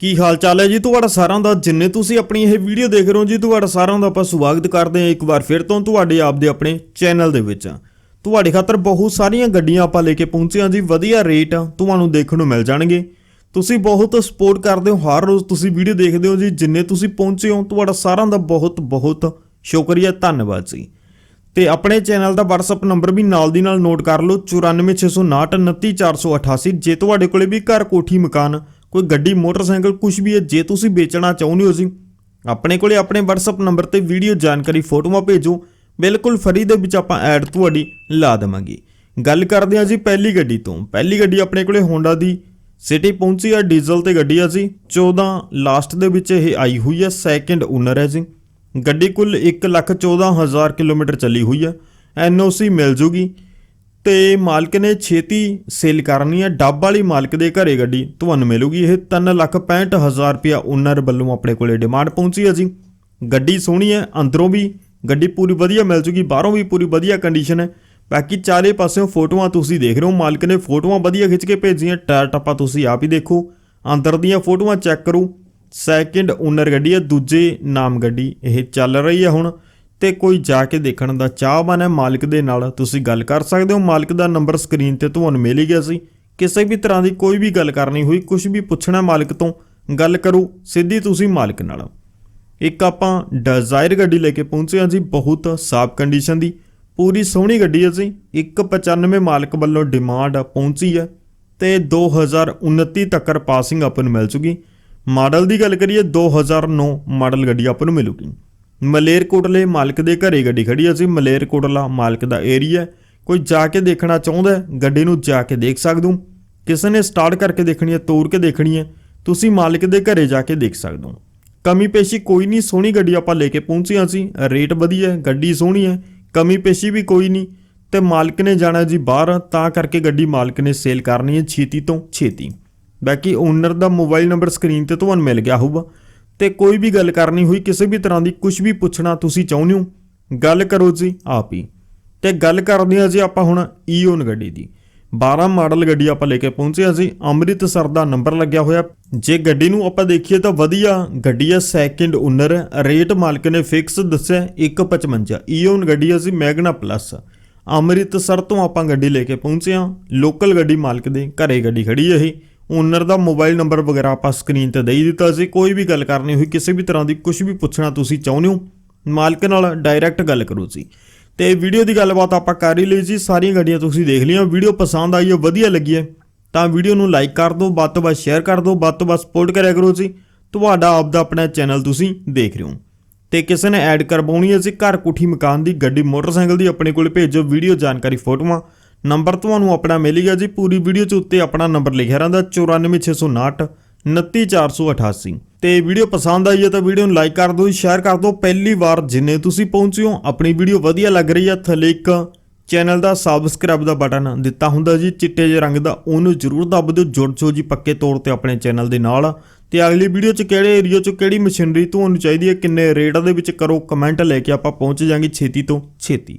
ਕੀ ਹਾਲ ਚਾਲ ਹੈ ਜੀ ਤੁਹਾਡਾ ਸਾਰਿਆਂ ਦਾ? ਜਿੰਨੇ ਤੁਸੀਂ ਆਪਣੀ ਇਹ ਵੀਡੀਓ ਦੇਖ ਰਹੇ ਹੋ ਜੀ, ਤੁਹਾਡਾ ਸਾਰਿਆਂ ਦਾ ਆਪਾਂ ਸਵਾਗਤ ਕਰਦੇ ਹਾਂ ਇੱਕ ਵਾਰ ਫਿਰ ਤੋਂ ਤੁਹਾਡੇ ਆਪ ਦੇ ਆਪਣੇ ਚੈਨਲ ਦੇ ਵਿੱਚ। ਤੁਹਾਡੇ ਖਾਤਰ ਬਹੁਤ ਸਾਰੀਆਂ ਗੱਡੀਆਂ ਆਪਾਂ ਲੈ ਕੇ ਪਹੁੰਚੇ ਹਾਂ ਜੀ, ਵਧੀਆ ਰੇਟ ਤੁਹਾਨੂੰ ਦੇਖਣ ਨੂੰ ਮਿਲ ਜਾਣਗੇ। ਤੁਸੀਂ ਬਹੁਤ ਸਪੋਰਟ ਕਰਦੇ ਹੋ, ਹਰ ਰੋਜ਼ ਤੁਸੀਂ ਵੀਡੀਓ ਦੇਖਦੇ ਹੋ ਜੀ, ਜਿੰਨੇ ਤੁਸੀਂ ਪਹੁੰਚੇ ਹੋ, ਤੁਹਾਡਾ ਸਾਰਿਆਂ ਦਾ ਬਹੁਤ ਬਹੁਤ ਸ਼ੁਕਰੀਆ, ਧੰਨਵਾਦ ਜੀ। ਤੇ ਆਪਣੇ ਚੈਨਲ ਦਾ WhatsApp ਨੰਬਰ ਵੀ ਨਾਲ ਦੀ ਨਾਲ ਨੋਟ ਕਰ ਲਓ 9469299488 ਜੇ ਤੁਹਾਡੇ ਕੋਲੇ ਵੀ ਘਰ ਕੋਠੀ ਮਕਾਨ ਕੋਈ ਗੱਡੀ, ਮੋਟਰਸਾਈਕਲ ਕੁਝ ਵੀ ਹੈ, ਜੇ ਤੁਸੀਂ ਵੇਚਣਾ ਚਾਹੁੰਦੇ ਹੋ ਜੀ ਆਪਣੇ ਕੋਲੇ ਆਪਣੇ WhatsApp ਨੰਬਰ ਤੇ ਵੀਡੀਓ ਜਾਣਕਾਰੀ ਫੋਟੋਆਂ ਭੇਜੋ। ਬਿਲਕੁਲ ਫਰੀ ਦੇ ਵਿੱਚ ਆਪਾਂ ਐਡ ਤੁਹਾਡੀ ਲਾ ਦੇਵਾਂਗੇ। ਗੱਲ ਕਰਦੇ ਹਾਂ ਜੀ ਪਹਿਲੀ ਗੱਡੀ ਤੋਂ। ਪਹਿਲੀ ਗੱਡੀ ਆਪਣੇ ਕੋਲੇ ਹੋਂਡਾ ਦੀ ਸਿਟੀ ਪਹੁੰਚੀ ਆ ਡੀਜ਼ਲ ਤੇ ਗੱਡੀ ਆ ਜੀ। 14 ਲਾਸਟ ਦੇ ਵਿੱਚ ਇਹ ਆਈ ਹੋਈ ਹੈ ਸੈਕਿੰਡ ਓਨਰ ਹੈ ਜੀ। ਗੱਡੀ ਕੁੱਲ 114000 ਕਿਲੋਮੀਟਰ ਚੱਲੀ ਹੋਈ ਹੈ ਐਨਓਸੀ ਮਿਲ ਜੂਗੀ। ਤੇ ਮਾਲਕ ਨੇ ਛੇਤੀ ਸੇਲ ਕਰਨੀ ਹੈ। ਡੱਬ ਵਾਲੀ ਮਾਲਕ ਦੇ ਘਰੇ ਗੱਡੀ ਤੁਹਾਨੂੰ ਮਿਲੂਗੀ। ਇਹ 365000 ਰੁਪਿਆ ਓਨਰ ਵੱਲੋਂ ਆਪਣੇ ਕੋਲੇ ਡਿਮਾਂਡ ਪਹੁੰਚੀ ਹੈ ਜੀ। ਗੱਡੀ ਸੋਹਣੀ ਹੈ, ਅੰਦਰੋਂ ਵੀ ਗੱਡੀ ਪੂਰੀ ਵਧੀਆ ਮਿਲ ਜੂਗੀ, ਬਾਹਰੋਂ ਵੀ ਪੂਰੀ ਵਧੀਆ ਕੰਡੀਸ਼ਨ ਹੈ। ਬਾਕੀ ਚਾਰੇ ਪਾਸਿਓਂ ਫੋਟੋਆਂ ਤੁਸੀਂ ਦੇਖ ਰਹੇ ਹੋ। ਮਾਲਕ ਨੇ ਫੋਟੋਆਂ ਵਧੀਆ ਖਿੱਚ ਕੇ ਭੇਜੀਆਂ। ਟਾਇਰ ਟੱਪਾ ਤੁਸੀਂ ਆਪ ਹੀ ਦੇਖੋ। ਅੰਦਰ ਦੀਆਂ ਫੋਟੋਆਂ ਚੈੱਕ ਕਰੋ। ਸੈਕਿੰਡ ਓਨਰ ਗੱਡੀ ਹੈ, ਦੂਜੇ ਨਾਮ ਗੱਡੀ ਇਹ ਚੱਲ ਰਹੀ ਹੈ ਹੁਣ। ਤੇ ਕੋਈ ਜਾ ਕੇ ਦੇਖਣ ਦਾ ਚਾਹਵਾਨ ਹੈ ਮਾਲਕ ਦੇ ਨਾਲ, ਤੁਸੀਂ ਗੱਲ ਕਰ ਸਕਦੇ ਹੋ। ਮਾਲਕ ਦਾ ਨੰਬਰ ਸਕਰੀਨ ਤੇ ਤੁਹਾਨੂੰ ਮਿਲ ਹੀ ਗਿਆ ਸੀ। ਕਿਸੇ ਵੀ ਤਰ੍ਹਾਂ ਦੀ ਕੋਈ ਵੀ ਗੱਲ ਕਰਨੀ ਹੋਈ ਕੁਝ ਵੀ ਪੁੱਛਣਾ ਮਾਲਕ ਤੋਂ, ਗੱਲ ਕਰੋ। ਸਿੱਧੀ ਤੁਸੀਂ ਮਾਲਕ ਨਾਲ। ਇੱਕ ਆਪਾਂ ਡਿਜ਼ਾਇਰ ਗੱਡੀ ਲੈ ਕੇ ਪਹੁੰਚੇ ਹਾਂ ਜੀ, ਬਹੁਤ ਸਾਫ਼ ਕੰਡੀਸ਼ਨ ਦੀ। ਪੂਰੀ ਸੋਹਣੀ ਗੱਡੀ ਹੈ ਜੀ। 195 ਮਾਲਕ ਵੱਲੋਂ ਡਿਮਾਂਡ ਪਹੁੰਚੀ ਹੈ ਤੇ 2029 ਤੱਕ ਪਾਸਿੰਗ ਆਪਾਂ ਨੂੰ ਮਿਲ ਚੁਗੀ ਮਾਡਲ ਦੀ ਗੱਲ ਕਰੀਏ 2009 ਮਾਡਲ ਗੱਡੀ ਆਪਾਂ ਨੂੰ ਮਿਲੂਗੀ। ਮਲੇਰਕੋਟਲੇ ਮਾਲਕ ਦੇ ਘਰੇ ਗੱਡੀ ਖੜੀ ਅਸੀਂ ਮਲੇਰਕੋਟਲਾ ਮਾਲਕ ਦਾ ਏਰੀਆ ਕੋਈ ਜਾ ਕੇ ਦੇਖਣਾ ਚਾਹੁੰਦਾ ਗੱਡੀ ਨੂੰ ਜਾ ਕੇ ਦੇਖ ਸਕਦੇ? ਕਿਸੇ ਨੇ ਸਟਾਰਟ ਕਰਕੇ ਦੇਖਣੀ ਹੈ, ਤੋੜ ਕੇ ਦੇਖਣੀ ਹੈ। ਤੁਸੀਂ ਮਾਲਕ ਦੇ ਘਰੇ ਜਾ ਕੇ ਦੇਖ ਸਕਦੇ। ਹੋ ਕਮੀ ਪੇਸ਼ੀ ਕੋਈ ਨਹੀਂ, ਸੋਹਣੀ ਗੱਡੀ ਆਪਾਂ ਲੈ ਕੇ ਪਹੁੰਚੇ ਹਾਂ ਸੀ। ਰੇਟ ਵਧੀਆ ਹੈ, ਗੱਡੀ ਸੋਹਣੀ ਹੈ, ਕਮੀ ਪੇਸ਼ੀ ਵੀ ਕੋਈ ਨਹੀਂ। ਤੇ ਮਾਲਕ ਨੇ ਜਾਣਾ ਜੀ ਬਾਹਰ, ਤਾਂ ਕਰਕੇ ਗੱਡੀ ਮਾਲਕ ਨੇ ਸੇਲ ਕਰਨੀ ਹੈ ਛੇਤੀ ਤੋਂ ਛੇਤੀ। ਬਾਕੀ ਓਨਰ ਦਾ ਮੋਬਾਈਲ ਨੰਬਰ ਸਕਰੀਨ ਤੇ ਤੁਹਾਨੂੰ ਮਿਲ ਗਿਆ ਹੋਊਗਾ। ਤੇ ਕੋਈ ਵੀ ਗੱਲ ਕਰਨੀ ਹੋਈ ਕਿਸੇ ਵੀ ਤਰ੍ਹਾਂ ਦੀ ਕੁਝ ਵੀ ਪੁੱਛਣਾ ਤੁਸੀਂ ਚਾਹੁੰਦੇ ਹੋ, ਗੱਲ ਕਰੋ ਜੀ ਆਪ ਹੀ। ਤੇ ਗੱਲ ਕਰਦੇ ਹਾਂ ਜੀ ਆਪਾਂ ਹੁਣ ਈਓਨ ਗੱਡੀ ਦੀ। 12 ਮਾਡਲ ਗੱਡੀ ਆਪਾਂ ਲੈ ਕੇ ਪਹੁੰਚੇ ਹਾਂ ਜੀ, ਅੰਮ੍ਰਿਤਸਰ ਦਾ ਨੰਬਰ ਲੱਗਿਆ ਹੋਇਆ। ਜੇ ਗੱਡੀ ਨੂੰ ਆਪਾਂ ਦੇਖੀਏ ਤਾਂ ਵਧੀਆ ਗੱਡੀ ਹੈ ਸੈਕਿੰਡ ਓਨਰ ਰੇਟ ਮਾਲਕ ਨੇ ਫਿਕਸ ਦੱਸਿਆ 155 ਈਓਨ ਗੱਡੀ ਹੈ ਜੀ, ਮੈਗਨਾ ਪਲੱਸ। ਅੰਮ੍ਰਿਤਸਰ ਤੋਂ ਆਪਾਂ ਗੱਡੀ ਲੈ ਕੇ ਪਹੁੰਚੇ ਹਾਂ। ਲੋਕਲ ਗੱਡੀ ਮਾਲਕ ਦੇ ਘਰੇ ਗੱਡੀ ਖੜੀ ਹੈ ਇਹ। ਓਨਰ ਦਾ ਮੋਬਾਈਲ ਨੰਬਰ ਵਗੈਰਾ ਆਪਾਂ ਸਕਰੀਨ ਤੇ ਦੇ ਦਿੱਤਾ ਸੀ, ਕੋਈ ਵੀ ਗੱਲ ਕਰਨੀ ਹੋਈ, ਕਿਸੇ ਵੀ ਤਰ੍ਹਾਂ ਦੀ ਕੁਝ ਵੀ ਪੁੱਛਣਾ ਤੁਸੀਂ ਚਾਹੁੰਦੇ ਹੋ, ਮਾਲਕ ਨਾਲ ਡਾਇਰੈਕਟ ਗੱਲ ਕਰੋ ਜੀ। ਤੇ ਵੀਡੀਓ ਦੀ ਗੱਲਬਾਤ ਆਪਾਂ ਕਰ ਹੀ ਲਈ ਜੀ, ਸਾਰੀਆਂ ਗੱਡੀਆਂ ਤੁਸੀਂ ਦੇਖ ਲਈਆਂ ਵੀਡੀਓ ਪਸੰਦ ਆਈ ਹੈ, ਵਧੀਆ ਲੱਗੀ ਹੈ, ਤਾਂ ਵੀਡੀਓ ਨੂੰ ਲਾਈਕ ਕਰ ਦਿਓ, ਵੱਧ ਤੋਂ ਵੱਧ ਸ਼ੇਅਰ ਕਰ ਦਿਓ, ਵੱਧ ਤੋਂ ਵੱਧ ਸਪੋਰਟ ਕਰਿਆ ਕਰੋ ਜੀ। ਤੁਹਾਡਾ ਆਪਦਾ ਆਪਣਾ ਚੈਨਲ ਤੁਸੀਂ ਦੇਖ ਰਹੇ ਹੋ। ਤੇ ਕਿਸੇ ਨੇ ਐਡ ਕਰਵਾਉਣੀ ਹੈ ਜੀ, ਘਰ ਕੋਠੀ ਮਕਾਨ ਦੀ, ਗੱਡੀ, ਮੋਟਰਸਾਈਕਲ ਦੀ, ਆਪਣੇ ਕੋਲ ਭੇਜੋ ਵੀਡੀਓ ਜਾਣਕਾਰੀ, ਫੋਟੋਆਂ। ਨੰਬਰ ਤੁਹਾਨੂੰ ਆਪਣਾ ਮਿਲ ਜੀ। ਪੂਰੀ ਵੀਡੀਓ 'ਚ ਉੱਤੇ ਆਪਣਾ ਨੰਬਰ ਲਿਖਿਆ ਰਹਿੰਦਾ 94659 29488 ਤੇ ਵੀਡੀਓ ਪਸੰਦ ਆਈ ਹੈ ਤਾਂ ਵੀਡੀਓ ਨੂੰ ਲਾਈਕ ਕਰ ਦਿਓ, ਸ਼ੇਅਰ ਕਰ ਦਿਓ। ਪਹਿਲੀ ਵਾਰ ਜਿੰਨੇ ਤੁਸੀਂ ਪਹੁੰਚੇ ਹੋ, ਆਪਣੀ ਵੀਡੀਓ ਵਧੀਆ ਲੱਗ ਰਹੀ ਹੈ, ਥੱਲੇ ਇੱਕ ਚੈਨਲ ਦਾ ਸਬਸਕ੍ਰਾਈਬ ਦਾ ਬਟਨ ਦਿੱਤਾ ਹੁੰਦਾ ਜੀ। ਚਿੱਟੇ ਜਿਹੇ ਰੰਗ ਦਾ, ਉਹਨੂੰ ਜ਼ਰੂਰ ਦੱਬ ਦਿਓ, ਜੁੜ ਜਾਓ ਜੀ ਪੱਕੇ ਤੌਰ ਤੇ ਆਪਣੇ ਚੈਨਲ ਦੇ ਨਾਲ। ਤੇ ਅਗਲੀ ਵੀਡੀਓ 'ਚ ਕਿਹੜੇ ਏਰੀਆ 'ਚ ਕਿਹੜੀ ਮਸ਼ੀਨਰੀ ਤੁਹਾਨੂੰ ਚਾਹੀਦੀ ਹੈ, ਕਿੰਨੇ ਰੇਟ ਦੇ ਵਿੱਚ ਕਰੋ ਕਮੈਂਟ ਲੈ ਕੇ ਆਪਾਂ ਪਹੁੰਚ ਜਾਾਂਗੇ ਛੇਤੀ ਤੋਂ ਛੇਤੀ।